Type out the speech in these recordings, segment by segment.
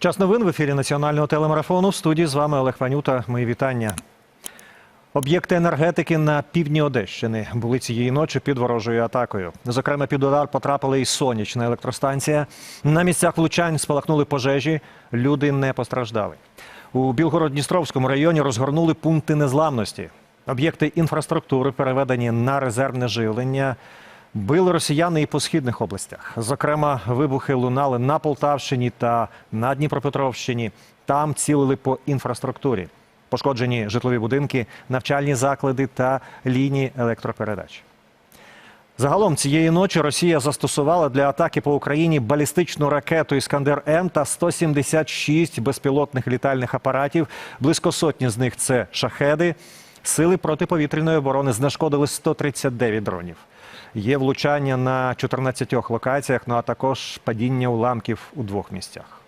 Час новин в ефірі національного телемарафону. В студії з вами Олег Ванюта. Мої вітання. Об'єкти енергетики на півдні Одещини були цієї ночі під ворожою атакою. Зокрема, під удар потрапила і сонячна електростанція. На місцях влучань спалахнули пожежі. Люди не постраждали. У Білгород-Дністровському районі розгорнули пункти незламності. Об'єкти інфраструктури переведені на резервне живлення. Били росіяни і по східних областях. Зокрема, вибухи лунали на Полтавщині та на Дніпропетровщині. Там цілили по інфраструктурі. Пошкоджені житлові будинки, навчальні заклади та лінії електропередач. Загалом цієї ночі Росія застосувала для атаки по Україні балістичну ракету Іскандер М та 176 безпілотних літальних апаратів. Близько сотні з них це шахеди. Сили протиповітряної оборони знешкодили 139 дронів. Є влучання на 14 локаціях, ну а також падіння уламків у двох місцях.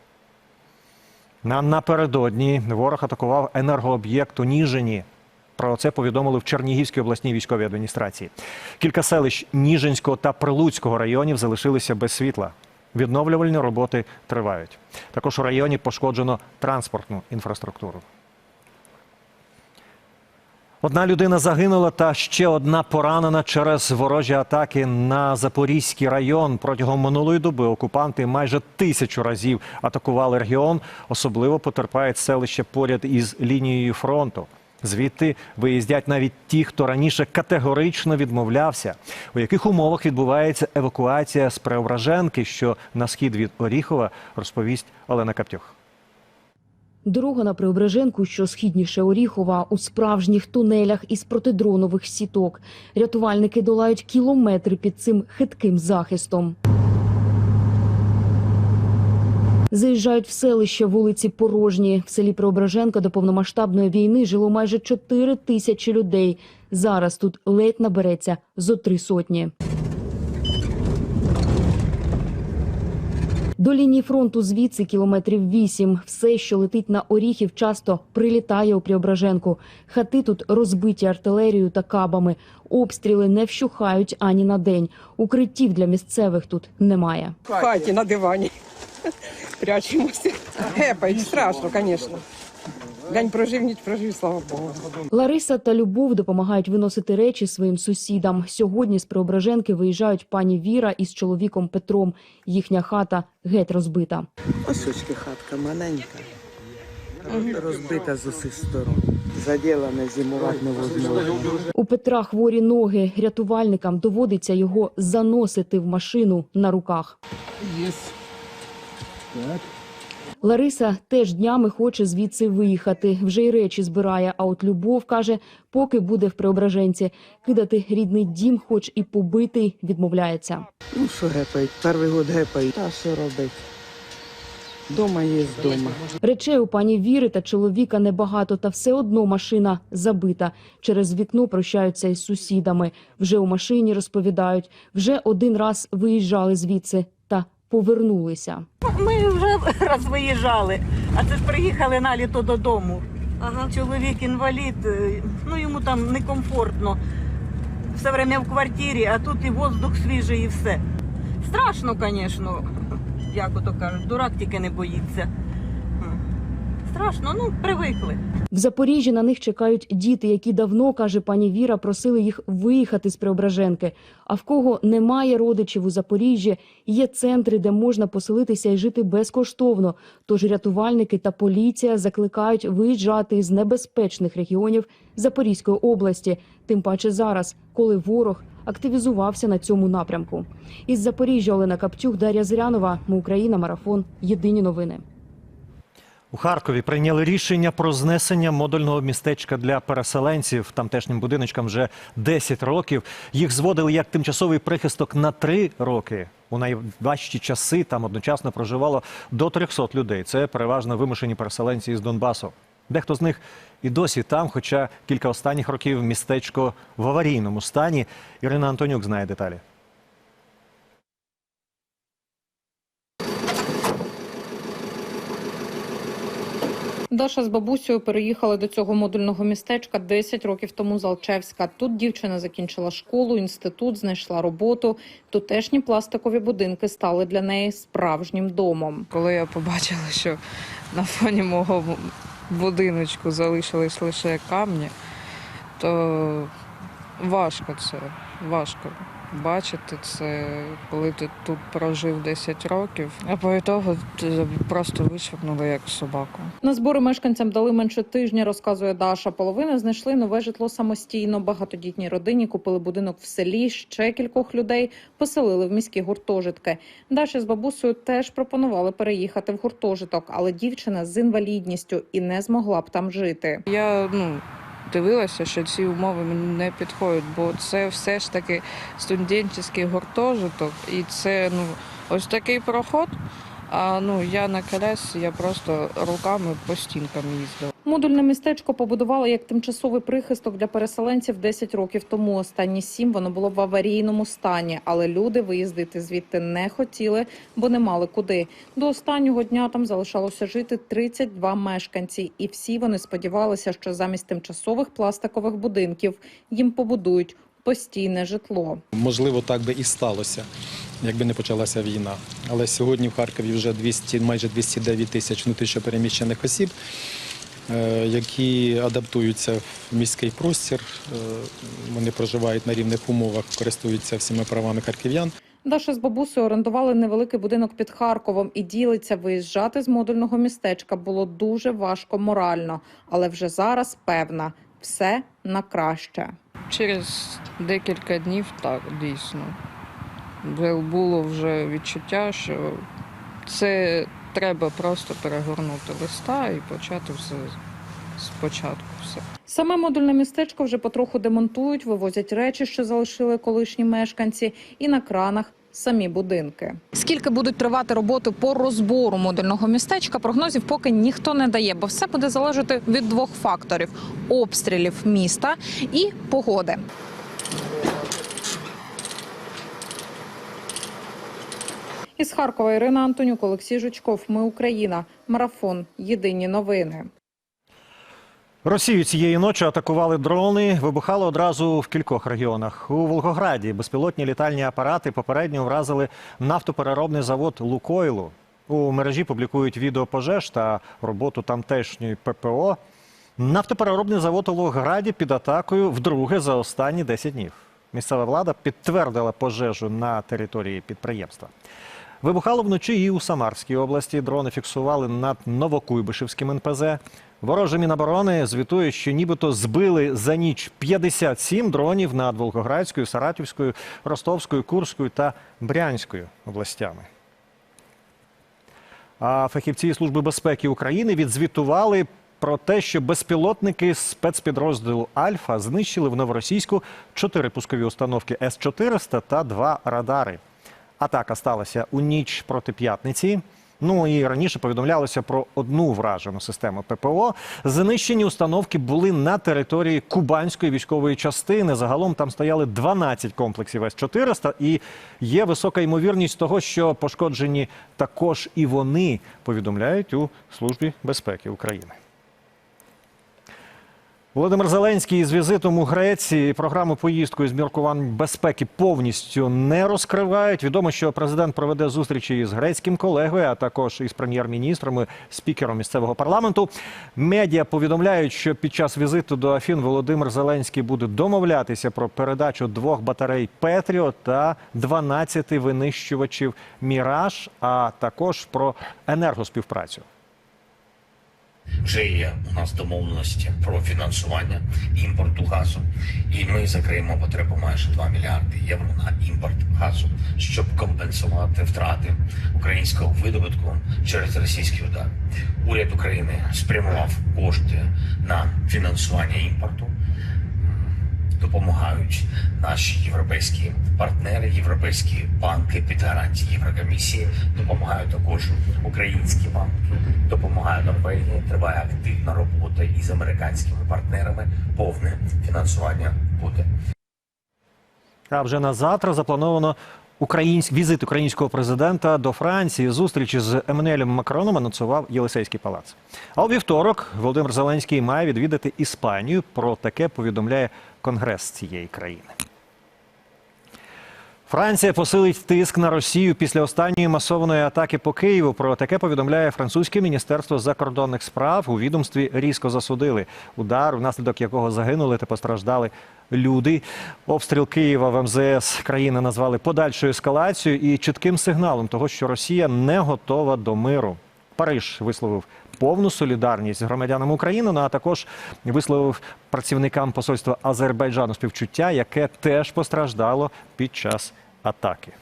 На напередодні ворог атакував енергооб'єкт у Ніжині. Про це повідомили в Чернігівській обласній військовій адміністрації. Кілька селищ Ніжинського та Прилуцького районів залишилися без світла. Відновлювальні роботи тривають. Також у районі пошкоджено транспортну інфраструктуру. Одна людина загинула та ще одна поранена через ворожі атаки на Запорізький район. Протягом минулої доби окупанти майже тисячу разів атакували регіон. Особливо потерпають селище поряд із лінією фронту. Звідти виїздять навіть ті, хто раніше категорично відмовлявся. У яких умовах відбувається евакуація з Преображенки, що на схід від Оріхова, розповість Олена Каптюх. Дорога на Преображенку, що східніше Оріхова, у справжніх тунелях із протидронових сіток. Рятувальники долають кілометри під цим хитким захистом. Заїжджають в селище вулиці Порожні. В селі Преображенка до повномасштабної війни жило майже 4 тисячі людей. Зараз тут ледь набереться зо три сотні. До лінії фронту звідси кілометрів вісім. Все, що летить на Оріхів, часто прилітає у Преображенку. Хати тут розбиті артилерією та кабами. Обстріли не вщухають ані на день. Укриттів для місцевих тут немає. В хаті на дивані. Прячемося. Гепають, страшно, звісно. День прожив, ніч прожив, слава Богу. Лариса та Любов допомагають виносити речі своїм сусідам. Сьогодні з Преображенки виїжджають пані Віра із чоловіком Петром. Їхня хата геть розбита. Ось очки хатка маленька, розбита з усіх сторон. Заділа не зимувати невозможно. У Петра хворі ноги. Рятувальникам доводиться його заносити в машину на руках. Лариса теж днями хоче звідси виїхати. Вже й речі збирає. А от Любов каже, поки буде в Преображенці, кидати рідний дім, хоч і побитий, відмовляється. Ну що гепають, перший год гепають. Та що робить? Дома є з дома. Речей у пані Віри та чоловіка небагато, та все одно машина забита. Через вікно прощаються із сусідами. Вже у машині розповідають, вже один раз виїжджали звідси повернулися. Ми вже раз виїжджали, а це ж приїхали на літо додому. Чоловік інвалід, е, ну йому там некомфортно. Все время в квартирі, а тут і воздух свіжий, і все. Страшно, звісно, як ото кажуть, дурак тільки не боїться. Страшно, ну привикли. В Запоріжжі на них чекають діти, які давно, каже пані Віра, просили їх виїхати з Преображенки. А в кого немає родичів у Запоріжжі, є центри, де можна поселитися і жити безкоштовно. Тож рятувальники та поліція закликають виїжджати з небезпечних регіонів Запорізької області, тим паче зараз, коли ворог активізувався на цьому напрямку. Із Запоріжжя Олена Каптюх, Дар'я Зрянова. Ми Україна. Марафон. Єдині новини. У Харкові прийняли рішення про знесення модульного містечка для переселенців. Тамтешнім будиночкам вже 10 років. Їх зводили як тимчасовий прихисток на 3 роки. У найважчі часи там одночасно проживало до 300 людей. Це переважно вимушені переселенці із Донбасу. Дехто з них і досі там, хоча кілька останніх років містечко в аварійному стані. Ірина Антонюк знає деталі. Даша з бабусею переїхали до цього модульного містечка 10 років тому з Алчевська. Тут дівчина закінчила школу, інститут, знайшла роботу. Тутешні пластикові будинки стали для неї справжнім домом. Коли я побачила, що на фоні мого будиночку залишились лише камні, то важко це, важко бачити це, коли ти тут прожив 10 років, а по того просто вишвырнули як собаку. На збори мешканцям дали менше тижня, розказує Даша. Половина знайшли нове житло самостійно. Багатодітній родині купили будинок в селі. Ще кількох людей поселили в міські гуртожитки. Даша з бабусею теж пропонували переїхати в гуртожиток, але дівчина з інвалідністю і не змогла б там жити. Я ну, дивилася, що ці умови мені не підходять, бо це все ж таки студентський гуртожиток, і це ну, ось такий проход. А ну я на колесі, я просто руками по стінкам їздила. Модульне містечко побудували як тимчасовий прихисток для переселенців 10 років тому. Останні сім воно було в аварійному стані, але люди виїздити звідти не хотіли, бо не мали куди. До останнього дня там залишалося жити 32 мешканці, і всі вони сподівалися, що замість тимчасових пластикових будинків їм побудують постійне житло. Можливо, так би і сталося, якби не почалася війна. Але сьогодні в Харкові вже 200, майже 209 тисяч внутрішньопереміщених осіб, які адаптуються в міський простір. Е, Вони проживають на рівних умовах, користуються всіма правами харків'ян. Даша з бабусею орендували невеликий будинок під Харковом і ділиться виїжджати з модульного містечка було дуже важко морально, але вже зараз певна все на краще. Через декілька днів так дійсно. Було вже відчуття, що це треба просто перегорнути листа і почати все спочатку. Все. Саме модульне містечко вже потроху демонтують, вивозять речі, що залишили колишні мешканці, і на кранах самі будинки. Скільки будуть тривати роботи по розбору модульного містечка, прогнозів поки ніхто не дає, бо все буде залежати від двох факторів: обстрілів міста і погоди. Із Харкова Ірина Антонюк, Олексій Жучков. Ми Україна. Марафон. Єдині новини. Росію цієї ночі атакували дрони. Вибухали одразу в кількох регіонах. У Волгограді безпілотні літальні апарати попередньо вразили нафтопереробний завод Лукойлу. У мережі публікують відео пожеж та роботу тамтешньої ППО. Нафтопереробний завод у Волгограді під атакою вдруге за останні 10 днів. Місцева влада підтвердила пожежу на території підприємства. Вибухало вночі і у Самарській області. Дрони фіксували над Новокуйбишевським НПЗ. Вороже Міноборони звітує, що нібито збили за ніч 57 дронів над Волгоградською, Саратівською, Ростовською, Курською та Брянською областями. А фахівці Служби безпеки України відзвітували про те, що безпілотники спецпідрозділу Альфа знищили в новоросійську чотири пускові установки С-400 та два радари. Атака сталася у ніч проти п'ятниці. Ну і раніше повідомлялося про одну вражену систему ППО. Знищені установки були на території кубанської військової частини. Загалом там стояли 12 комплексів С-400 і є висока ймовірність того, що пошкоджені також і вони повідомляють у Службі безпеки України. Володимир Зеленський з візитом у Греції програму поїздкою з міркувань безпеки повністю не розкривають. Відомо, що президент проведе зустрічі із грецьким колегою, а також із прем'єр-міністром, спікером місцевого парламенту. Медіа повідомляють, що під час візиту до Афін Володимир Зеленський буде домовлятися про передачу двох батарей Петріо та 12 винищувачів Міраж, а також про енергоспівпрацю. Вже є у нас домовленості про фінансування імпорту газу, і ми закриємо потребу майже 2 мільярди євро на імпорт газу, щоб компенсувати втрати українського видобутку через російський удар. Уряд України спрямував кошти на фінансування імпорту. Допомагають наші європейські партнери, європейські банки під гарантії Єврокомісії, допомагають також українські банки, допомагає Норвегія. Триває активна робота із американськими партнерами. Повне фінансування буде. А вже на завтра заплановано Українсь... Візит українського президента до Франції зустрічі з Еммануелем Макроном анонсував Єлисейський палац. А у вівторок Володимир Зеленський має відвідати Іспанію. Про таке повідомляє Конгрес цієї країни. Франція посилить тиск на Росію після останньої масованої атаки по Києву. Про таке повідомляє французьке міністерство закордонних справ. У відомстві різко засудили удар, внаслідок якого загинули та постраждали люди. Обстріл Києва в МЗС країни назвали подальшою ескалацією і чітким сигналом того, що Росія не готова до миру. Париж висловив повну солідарність з громадянами України, ну а також висловив працівникам посольства Азербайджану співчуття, яке теж постраждало під час атаки.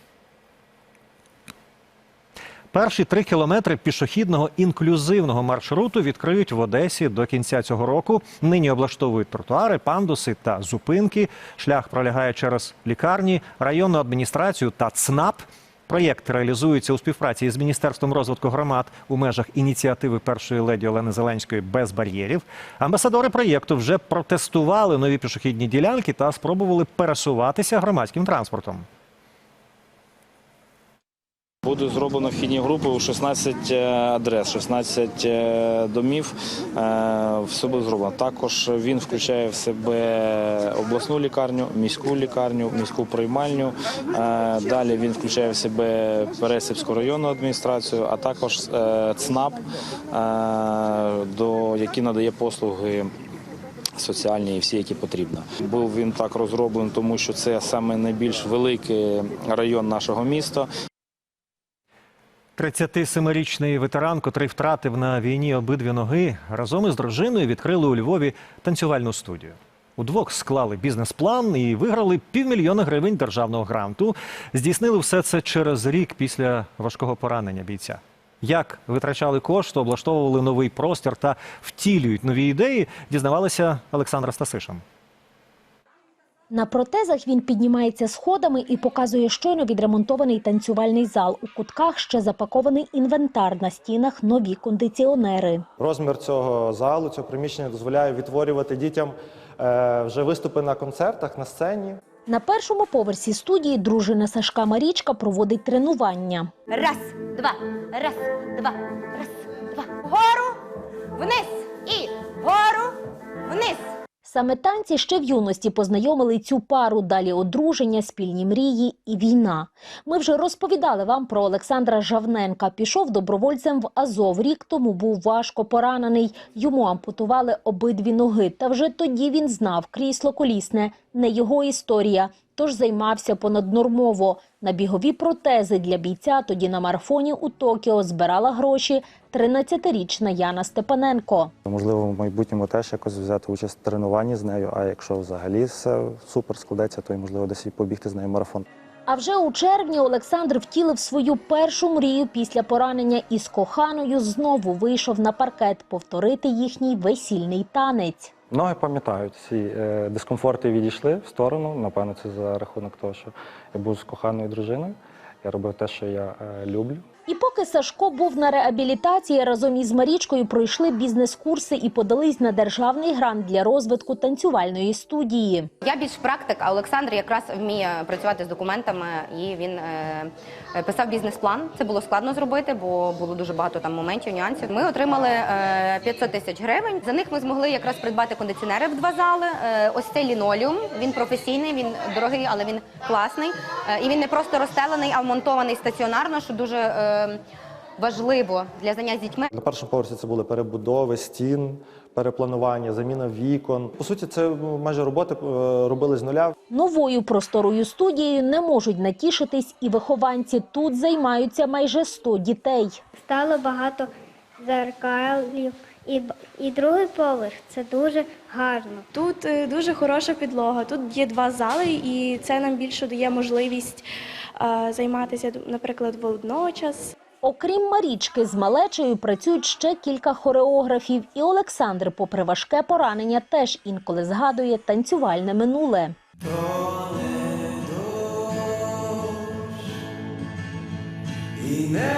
Перші три кілометри пішохідного інклюзивного маршруту відкриють в Одесі до кінця цього року. Нині облаштовують тротуари, пандуси та зупинки. Шлях пролягає через лікарні, районну адміністрацію та ЦНАП. Проєкт реалізується у співпраці з Міністерством розвитку громад у межах ініціативи першої леді Олени Зеленської без бар'єрів. Амбасадори проєкту вже протестували нові пішохідні ділянки та спробували пересуватися громадським транспортом. Буде зроблено вхідні групи у 16 адрес, 16 е, домів. Е, Все буде зроблено. Також він включає в себе обласну лікарню, міську лікарню, міську приймальню. Е, Далі він включає в себе Пересипську районну адміністрацію, а також е, ЦНАП, е, до який надає послуги. Соціальні і всі, які потрібно. Був він так розроблений, тому що це саме найбільш великий район нашого міста. 37-річний ветеран, котрий втратив на війні обидві ноги, разом із дружиною відкрили у Львові танцювальну студію. Удвох склали бізнес-план і виграли півмільйона гривень державного гранту. Здійснили все це через рік після важкого поранення бійця. Як витрачали кошти, облаштовували новий простір та втілюють нові ідеї, дізнавалися Олександра Стасишин. На протезах він піднімається сходами і показує щойно відремонтований танцювальний зал. У кутках ще запакований інвентар на стінах нові кондиціонери. Розмір цього залу, цього приміщення дозволяє відтворювати дітям е, вже виступи на концертах, на сцені. На першому поверсі студії дружина Сашка Марічка проводить тренування. Раз, два, раз, два, раз, два. Вгору, вниз і вгору, вниз. Саме танці ще в юності познайомили цю пару. Далі одруження, спільні мрії і війна. Ми вже розповідали вам про Олександра Жавненка. Пішов добровольцем в Азов. Рік тому був важко поранений. Йому ампутували обидві ноги. Та вже тоді він знав, крісло колісне не його історія. Тож займався понаднормово. На бігові протези для бійця тоді на марафоні у Токіо збирала гроші 13-річна Яна Степаненко. Можливо, в майбутньому теж якось взяти участь в тренуванні з нею. А якщо взагалі все супер складеться, то й можливо десь і побігти з нею марафон. А вже у червні Олександр втілив свою першу мрію після поранення і з коханою знову вийшов на паркет повторити їхній весільний танець. Ноги пам'ятають, ці е, дискомфорти відійшли в сторону. Напевно, це за рахунок того, що я був з коханою дружиною. Я робив те, що я е, люблю. І поки Сашко був на реабілітації, разом із Марічкою пройшли бізнес-курси і подались на державний грант для розвитку танцювальної студії. Я більш практик, а Олександр якраз вміє працювати з документами, і він е, е, писав бізнес-план. Це було складно зробити, бо було дуже багато там моментів, нюансів. Ми отримали е, 500 тисяч гривень. За них ми змогли якраз придбати кондиціонери в два зали. Е, ось цей лінолеум. Він професійний, він дорогий, але він класний. Е, і він не просто розстелений, а вмонтований стаціонарно, що дуже е, важливо для занять з дітьми. На першому поверсі це були перебудови стін, перепланування, заміна вікон. По суті, це ну, майже роботи е, робили з нуля. Новою просторою студією не можуть натішитись і вихованці. Тут займаються майже 100 дітей. Стало багато зеркалів, і, і другий поверх це дуже гарно. Тут е, дуже хороша підлога. Тут є два зали, і це нам більше дає можливість е, займатися, наприклад, водночас. Окрім Марічки, з малечею працюють ще кілька хореографів. І Олександр, попри важке поранення, теж інколи згадує танцювальне минуле. І не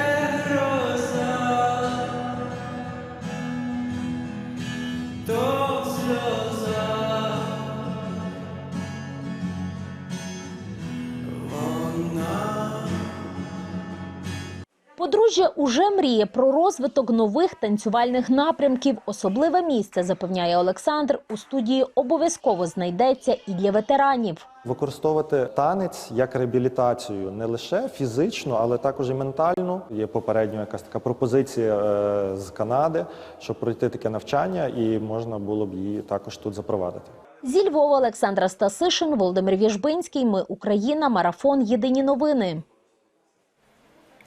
Подружжя уже мріє про розвиток нових танцювальних напрямків. Особливе місце, запевняє Олександр, у студії обов'язково знайдеться і для ветеранів. Використовувати танець як реабілітацію не лише фізично, але також і ментально. Є попередньо якась така пропозиція е, з Канади, щоб пройти таке навчання, і можна було б її також тут запровадити. Зі Львова Олександра Стасишин, Володимир Віжбинський. Ми Україна. Марафон. Єдині новини.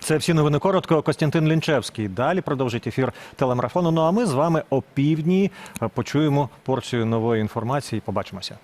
Це всі новини коротко. Костянтин Лінчевський. Далі продовжить ефір телемарафону. Ну а ми з вами о півдні е, почуємо порцію нової інформації. Побачимося.